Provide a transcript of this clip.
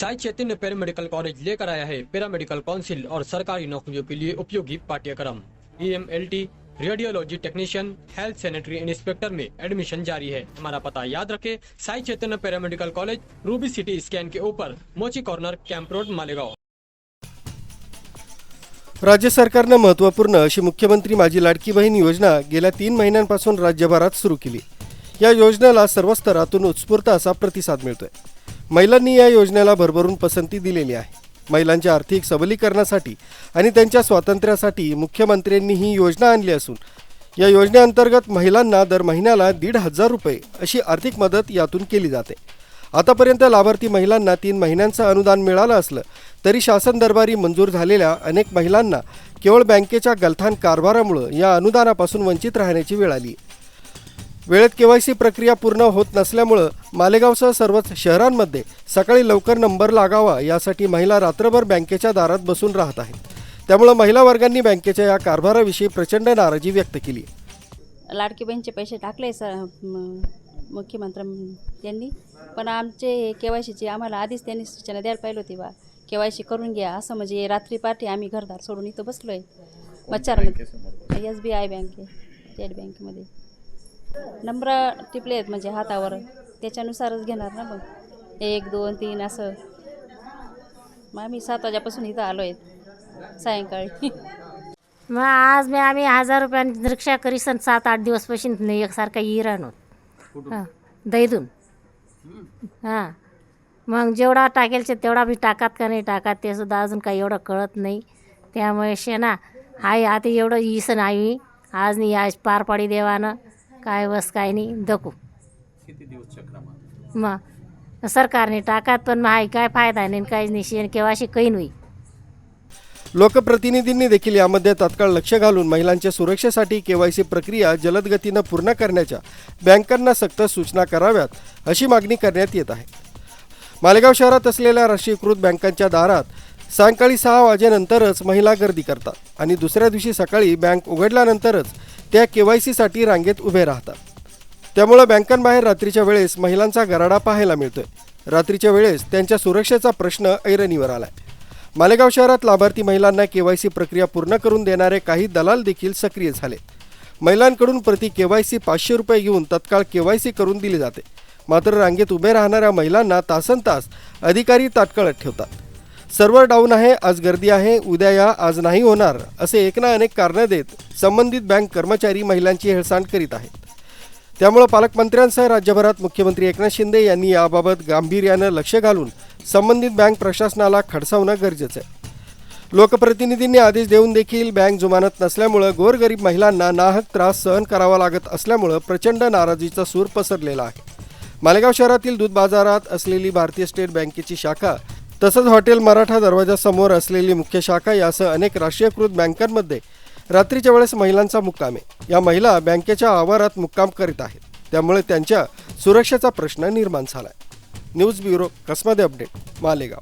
Sai Chaitanya paramedical college लेकर आया है। पैरामेडिकल काउंसिल और सरकारी नौकरियों के लिए उपयोगी पाठ्यक्रम। E M L T radiology technician health sanitary inspector में एडमिशन जारी है। हमारा पता याद रखें Sai Chaitanya paramedical college Ruby City scan के ऊपर मोची कॉर्नर कैंप रोड मालेगांव। राज्य सरकारनं महत्त्वपूर्ण अशी मुख्यमंत्री माझी लाडकी बहीण योजना गेल्या तीन महिन्यांपासून राज्यभरात सुरू केली. या योजनेला सर्व स्तरातून उत्स्फूर्त असा प्रतिसाद मिळतोय. महिलांनी या योजनेला भरभरून पसंती दिलेली आहे. महिलांच्या आर्थिक सबलीकरणासाठी आणि त्यांच्या स्वातंत्र्यासाठी मुख्यमंत्र्यांनी ही योजना आणली असून या योजनेअंतर्गत महिलांना दर महिन्याला दीड हजार रुपये अशी आर्थिक मदत यातून केली जाते. आतापर्यंत लाभार्थी महिलांना तीन महिन्यांचं अनुदान मिळालं असलं तरी शासन दरबारी मंजूर झालेल्या अनेक महिलांना केवळ बँकेच्या गलथान कारभारामुळं या अनुदानापासून वंचित राहण्याची वेळ आली. वेळेत केवायसी प्रक्रिया पूर्ण होत नसल्यामुळं मालेगावसह सर्वच शहरांमध्ये सकाळी लवकर नंबर लागावा यासाठी महिला रात्रभर बँकेच्या दारात बसून राहत आहेत. त्यामुळं महिला वर्गांनी बँकेच्या या कारभाराविषयी प्रचंड नाराजी व्यक्त केली. लाडकी बहीणचे पैसे टाकले सर मुख्यमंत्री त्यांनी. पण आमचे के वाय सीचे आम्हाला आधीच त्यांनी सूचना द्यायला पाहिजे होती बा के वाय सी करून घ्या. असं म्हणजे रात्री पाठी आम्ही घरदार सोडून इथं बसलो आहे मच्छारमध्ये एस बी आय बँके स्टेट बँकेमध्ये. नंबर टिपले आहेत म्हणजे हातावर. त्याच्यानुसारच घेणार ना मग. एक दोन तीन असं. मग आम्ही सात वाजेपासून इथं आलो आहेत. सायंकाळी. मग आज मी आम्ही हजार रुपयांनी रिक्षा करीसन सात आठ दिवसपासून एकसारखा ये राहणार हां दैदून हां. मग जेवढा टाकेलचे तेवढा बी टाकात का नाही टाकात ते सुद्धा अजून काही एवढं कळत नाही. त्यामुळे शेना हाय आता एवढं इसन आई आज नाही आज पार पाडी देवानं काय बस काय नाही दकू मग सरकारने टाकात पण मग हाय काय फायदा नाही काहीच नाही शेण केव्हा अशी काही नाही लोकप्रतिनिधींनी देखील यामध्ये तात्काळ लक्ष घालून महिलांच्या सुरक्षेसाठी केवायसी प्रक्रिया जलद गतीनं पूर्ण करण्याच्या बँकांना सक्त सूचना कराव्यात अशी मागणी करण्यात येत आहे. मालेगाव शहरात असलेल्या राष्ट्रीयकृत बँकांच्या दारात सायंकाळी सहा वाजेनंतरच महिला गर्दी करतात आणि दुसऱ्या दिवशी सकाळी बँक उघडल्यानंतरच त्या के वाय सीसाठी रांगेत उभे राहतात. त्यामुळं बँकांबाहेर रात्रीच्या वेळेस महिलांचा गराडा पाहायला मिळतोय. रात्रीच्या वेळेस त्यांच्या सुरक्षेचा प्रश्न ऐरणीवर आलाय. मालेगाव शहरात लाभार्थी महिलांना के वाय सी प्रक्रिया पूर्ण करून देणारे काही दलाल देखील सक्रिय झाले. महिलांकडून प्रति के वाय सी पाचशे रुपये घेऊन तत्काळ के वाय सी करून दिली जाते. मात्र रांगेत उभे राहणाऱ्या महिलांना तासन तास अधिकारी ताटकळत ठेवतात. सर्व्हर डाऊन आहे आज गर्दी आहे उद्या या आज नाही होणार असे एक ना अनेक कारणं देत संबंधित बँक कर्मचारी महिलांची हेळसांड करीत आहेत. त्यामुळे पालकमंत्र्यांसह राज्यभरात मुख्यमंत्री एकनाथ शिंदे यांनी याबाबत गांभीर्यानं लक्ष घालून संबंधित बँक प्रशासनाला खडसावणं गरजेचं आहे. लोकप्रतिनिधींनी आदेश देऊन देखील बँक जुमानत नसल्यामुळं गोरगरीब महिलांना नाहक त्रास सहन करावा लागत असल्यामुळं प्रचंड नाराजीचा सूर पसरलेला आहे. मालेगाव शहरातील दूध बाजारात असलेली भारतीय स्टेट बँकेची शाखा तसंच हॉटेल मराठा दरवाजासमोर असलेली मुख्य शाखा यासह अनेक राष्ट्रीयकृत बँकांमध्ये रात्रीच्या वेळेस महिलांचा मुक्काम आहे. या महिला बँकेच्या आवारात मुक्काम करीत आहेत. त्यामुळे त्यांच्या सुरक्षेचा प्रश्न निर्माण झाला आहे न्यूज ब्युरो कसमध्ये अपडेट? मालेगाव.